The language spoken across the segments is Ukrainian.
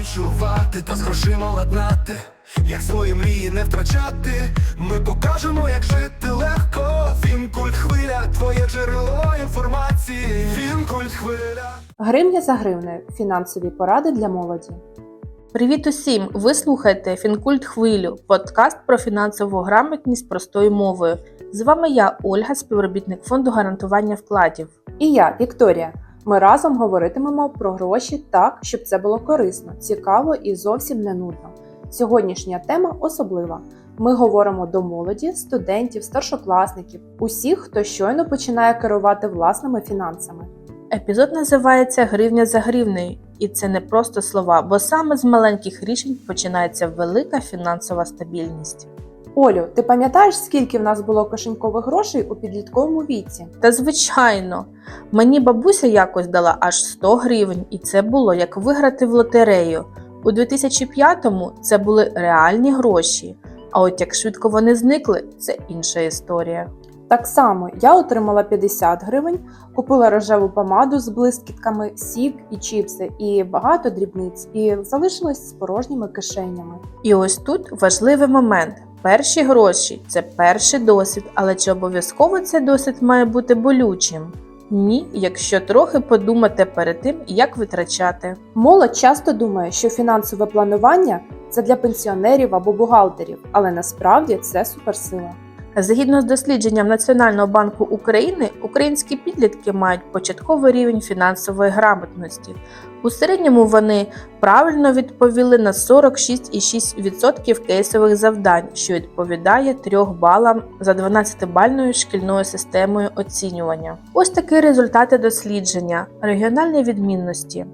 відчувати та з грошима ладнати, як свої мрії не втрачати. Ми покажемо, як жити легко. Фінкульт хвиля, твоє джерело інформації. Фінкульт хвиля. Гривня за гривнею. Фінансові поради для молоді. Привіт усім! Ви слухаєте Фінкульт Хвилю, подкаст про фінансову грамотність простою мовою. З вами я, Ольга, співробітник фонду гарантування вкладів. І я, Вікторія. Ми разом говоритимемо про гроші так, щоб це було корисно, цікаво і зовсім не нудно. Сьогоднішня тема особлива. Ми говоримо до молоді, студентів, старшокласників, усіх, хто щойно починає керувати власними фінансами. Епізод називається Гривня за гривнею, і це не просто слова, бо саме з маленьких рішень починається велика фінансова стабільність. Олю, ти пам'ятаєш, скільки в нас було кишенькових грошей у підлітковому віці? Та звичайно, мені бабуся якось дала аж 100 гривень, і це було як виграти в лотерею. У 2005-му це були реальні гроші. А от як швидко вони зникли, це інша історія. Так само я отримала 50 гривень, купила рожеву помаду з блискітками, сік і чіпси, і багато дрібниць, і залишилась з порожніми кишенями. І ось тут важливий момент. Перші гроші це перший досвід, але чи обов'язково цей досвід має бути болючим? Ні, якщо трохи подумати перед тим, як витрачати. Молодь часто думає, що фінансове планування це для пенсіонерів або бухгалтерів, але насправді це суперсила. Згідно з дослідженням Національного банку України, українські підлітки мають початковий рівень фінансової грамотності. У середньому вони правильно відповіли на 46,6% кейсових завдань, що відповідає 3 балам за 12-бальною шкільною системою оцінювання. Ось такі результати дослідження регіональні відмінності.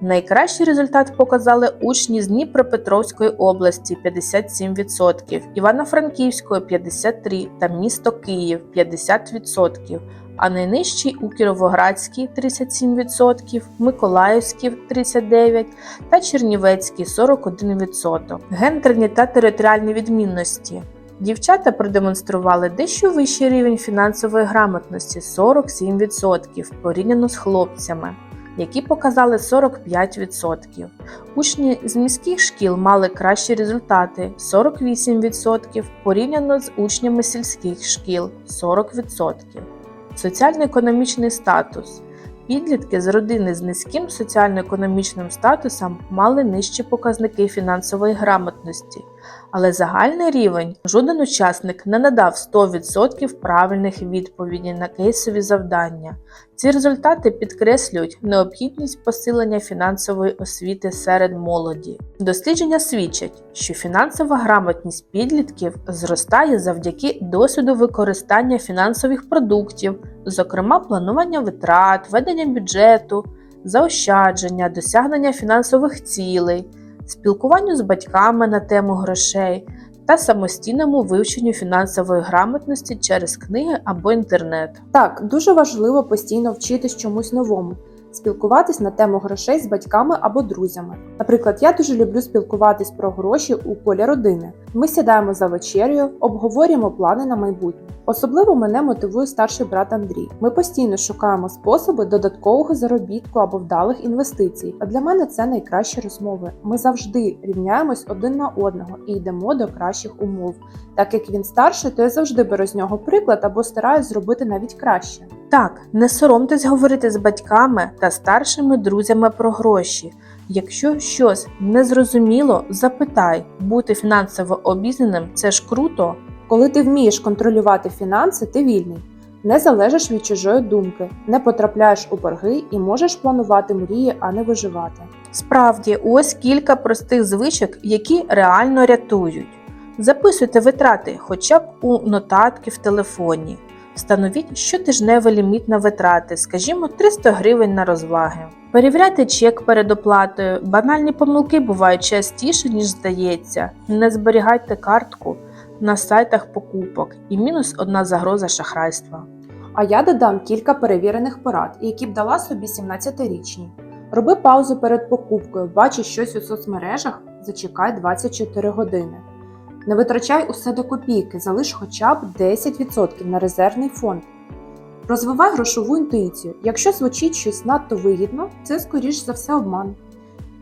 Найкращий результат показали учні з Дніпропетровської області 57%, Івано-Франківської 53% та місто Київ 50%, а найнижчий у Кіровоградській 37%, Миколаївській 39% та Чернівецькій 41%. Гендерні та територіальні відмінності. Дівчата продемонстрували дещо вищий рівень фінансової грамотності 47% порівняно з хлопцями які показали 45%. Учні з міських шкіл мали кращі результати 48% порівняно з учнями сільських шкіл 40%. Соціально-економічний статус. Підлітки з родини з низьким соціально-економічним статусом мали нижчі показники фінансової грамотності, але загальний рівень жоден учасник не надав 100% правильних відповідей на кейсові завдання. Ці результати підкреслюють необхідність посилення фінансової освіти серед молоді. Дослідження свідчать, що фінансова грамотність підлітків зростає завдяки досвіду використання фінансових продуктів, зокрема планування витрат, ведення бюджету, заощадження, досягнення фінансових цілей, спілкуванню з батьками на тему грошей та самостійному вивченню фінансової грамотності через книги або інтернет. Так, дуже важливо постійно вчитись чомусь новому, спілкуватись на тему грошей з батьками або друзями. Наприклад, я дуже люблю спілкуватись про гроші у колі родини. Ми сідаємо за вечерею, обговорюємо плани на майбутнє. Особливо мене мотивує старший брат Андрій. Ми постійно шукаємо способи додаткового заробітку або вдалих інвестицій. А для мене це найкращі розмови. Ми завжди рівняємось один на одного і йдемо до кращих умов. Так як він старший, то я завжди беру з нього приклад або стараюсь зробити навіть краще. Так, не соромтесь говорити з батьками та старшими друзями про гроші. Якщо щось незрозуміло, запитай, бути фінансово обізнаним це ж круто. Коли ти вмієш контролювати фінанси, ти вільний. Не залежиш від чужої думки, не потрапляєш у борги і можеш планувати мрії, а не виживати. Справді, ось кілька простих звичок, які реально рятують. Записуйте витрати хоча б у нотатки в телефоні. Встановіть щотижневий ліміт на витрати, скажімо, 300 гривень на розваги. Перевіряйте чек перед оплатою. Банальні помилки бувають частіше, ніж здається. Не зберігайте картку на сайтах покупок і мінус одна загроза шахрайства. А я додам кілька перевірених порад, які б дала собі 17-річній. Роби паузу перед покупкою, бачиш щось у соцмережах, зачекай 24 години. Не витрачай усе до копійки, залиш хоча б 10% на резервний фонд. Розвивай грошову інтуїцію. Якщо звучить щось надто вигідно, це скоріш за все обман.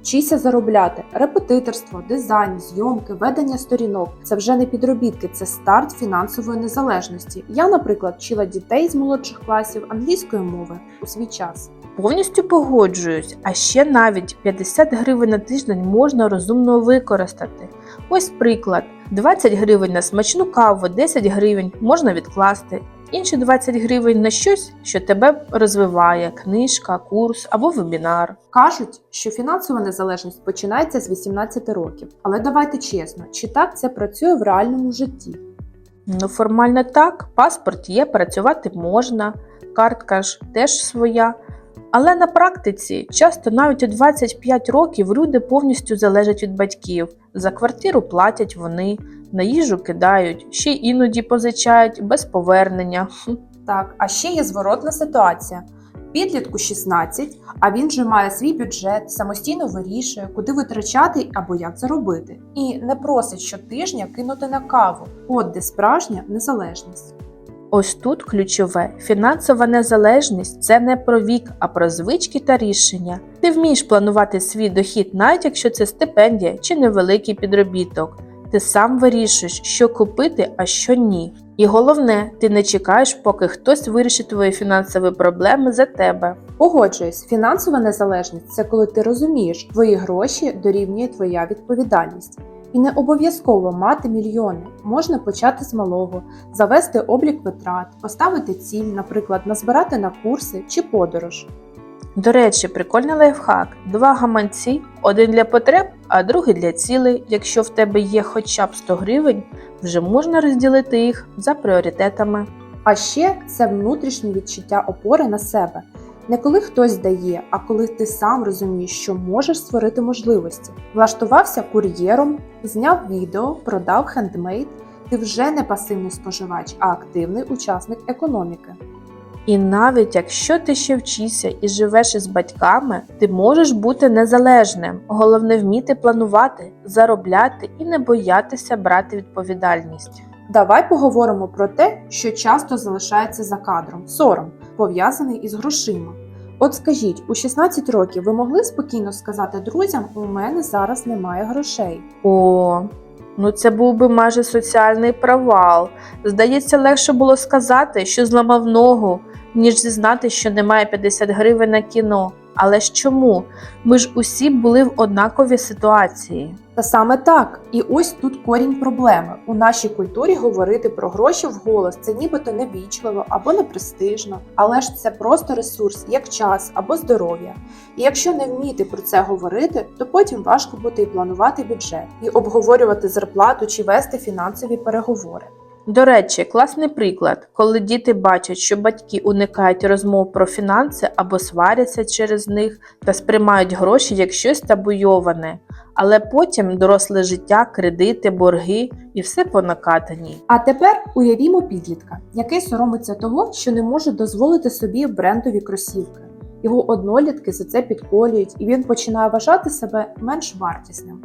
Вчися заробляти репетиторство, дизайн, зйомки, ведення сторінок. Це вже не підробітки, це старт фінансової незалежності. Я, наприклад, вчила дітей з молодших класів англійської мови у свій час. Повністю погоджуюсь, а ще навіть 50 гривень на тиждень можна розумно використати. Ось приклад: 20 гривень на смачну каву, 10 гривень можна відкласти, інші 20 гривень на щось, що тебе розвиває: книжка, курс або вебінар. Кажуть, що фінансова незалежність починається з 18 років. Але давайте чесно, чи так це працює в реальному житті? Ну, формально так, паспорт є, працювати можна, картка ж теж своя. Але на практиці часто навіть у 25 років люди повністю залежать від батьків. За квартиру платять вони, на їжу кидають, ще й іноді позичають без повернення. Так, а ще є зворотна ситуація. Підлітку 16, а він вже має свій бюджет, самостійно вирішує, куди витрачати або як заробити, і не просить щотижня кинути на каву. От де справжня незалежність. Ось тут ключове: фінансова незалежність це не про вік, а про звички та рішення. Ти вмієш планувати свій дохід, навіть якщо це стипендія чи невеликий підробіток. Ти сам вирішуєш, що купити, а що ні. І головне, ти не чекаєш, поки хтось вирішить твої фінансові проблеми за тебе. Погоджуюсь, фінансова незалежність це коли ти розумієш, твої гроші дорівнює твоя відповідальність. І не обов'язково мати мільйони. Можна почати з малого, завести облік витрат, поставити ціль, наприклад, назбирати на курси чи подорож. До речі, прикольний лайфхак: два гаманці, один для потреб, а другий для цілей. Якщо в тебе є хоча б 100 гривень, вже можна розділити їх за пріоритетами. А ще це внутрішнє відчуття опори на себе. Не коли хтось дає, а коли ти сам розумієш, що можеш створити можливості. Влаштувався кур'єром, зняв відео, продав хендмейд. Ти вже не пасивний споживач, а активний учасник економіки. І навіть якщо ти ще вчишся і живеш із батьками, ти можеш бути незалежним. Головне вміти планувати, заробляти і не боятися брати відповідальність. Давай поговоримо про те, що часто залишається за кадром сором, пов'язаний із грошима. От скажіть, у 16 років ви могли спокійно сказати друзям, у мене зараз немає грошей. О, ну це був би майже соціальний провал. Здається, легше було сказати, що зламав ногу, ніж зізнати, що немає 50 гривень на кіно. Але ж чому? Ми ж усі були в однаковій ситуації. Та саме так, і ось тут корінь проблеми. У нашій культурі говорити про гроші вголос це нібито невічливо або непрестижно, але ж це просто ресурс, як час або здоров'я. І якщо не вміти про це говорити, то потім важко буде і планувати бюджет, і обговорювати зарплату чи вести фінансові переговори. До речі, класний приклад, коли діти бачать, що батьки уникають розмов про фінанси або сваряться через них та сприймають гроші як щось табуйоване, але потім доросле життя, кредити, борги і все по накатаній. А тепер уявімо підлітка, який соромиться того, що не може дозволити собі брендові кросівки. Його однолітки за це підколюють, і він починає вважати себе менш вартісним.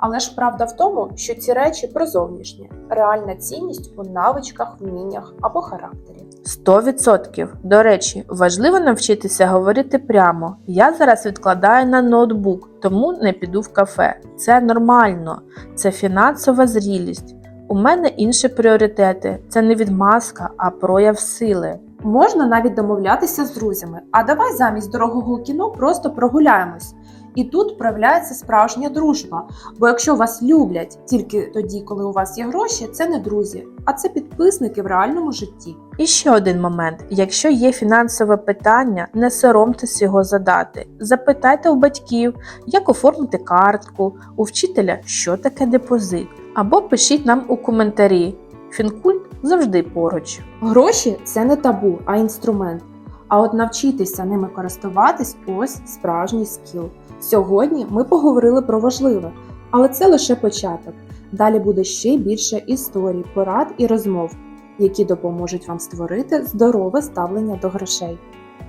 Але ж правда в тому, що ці речі про зовнішнє, реальна цінність у навичках, вміннях або характері. 100%. До речі, важливо навчитися говорити прямо. Я зараз відкладаю на ноутбук, тому не піду в кафе. Це нормально, це фінансова зрілість. У мене інші пріоритети. Це не відмазка, а прояв сили. Можна навіть домовлятися з друзями, а давай замість дорогого кіно просто прогуляємось. І тут проявляється справжня дружба. Бо якщо вас люблять тільки тоді, коли у вас є гроші, це не друзі, а це підписники в реальному житті. І ще один момент: якщо є фінансове питання, не соромтесь його задати. Запитайте у батьків, як оформити картку, у вчителя, що таке депозит, або пишіть нам у коментарі. Фінкульт завжди поруч. Гроші це не табу, а інструмент. А от навчитися ними користуватись ось справжній скіл. Сьогодні ми поговорили про важливе, але це лише початок. Далі буде ще більше історій, порад і розмов, які допоможуть вам створити здорове ставлення до грошей.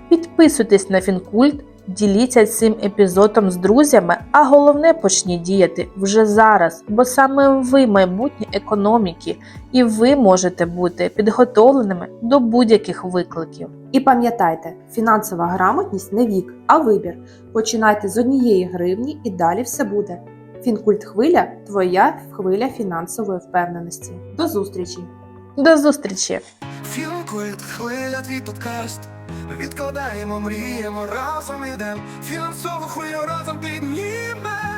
Підписуйтесь на Фінкульт Діліться цим епізодом з друзями, а головне почніть діяти вже зараз, бо саме ви майбутнє економіки, і ви можете бути підготовленими до будь-яких викликів. І пам'ятайте, фінансова грамотність не вік, а вибір. Починайте з однієї гривні і далі все буде. Фінкульт хвиля твоя хвиля фінансової впевненості. До зустрічі! До зустрічі! Фінкульт, хвиля, твій подкаст. Відкладаємо, мріємо, разом ідем. Фінансову хвилю разом піднімем.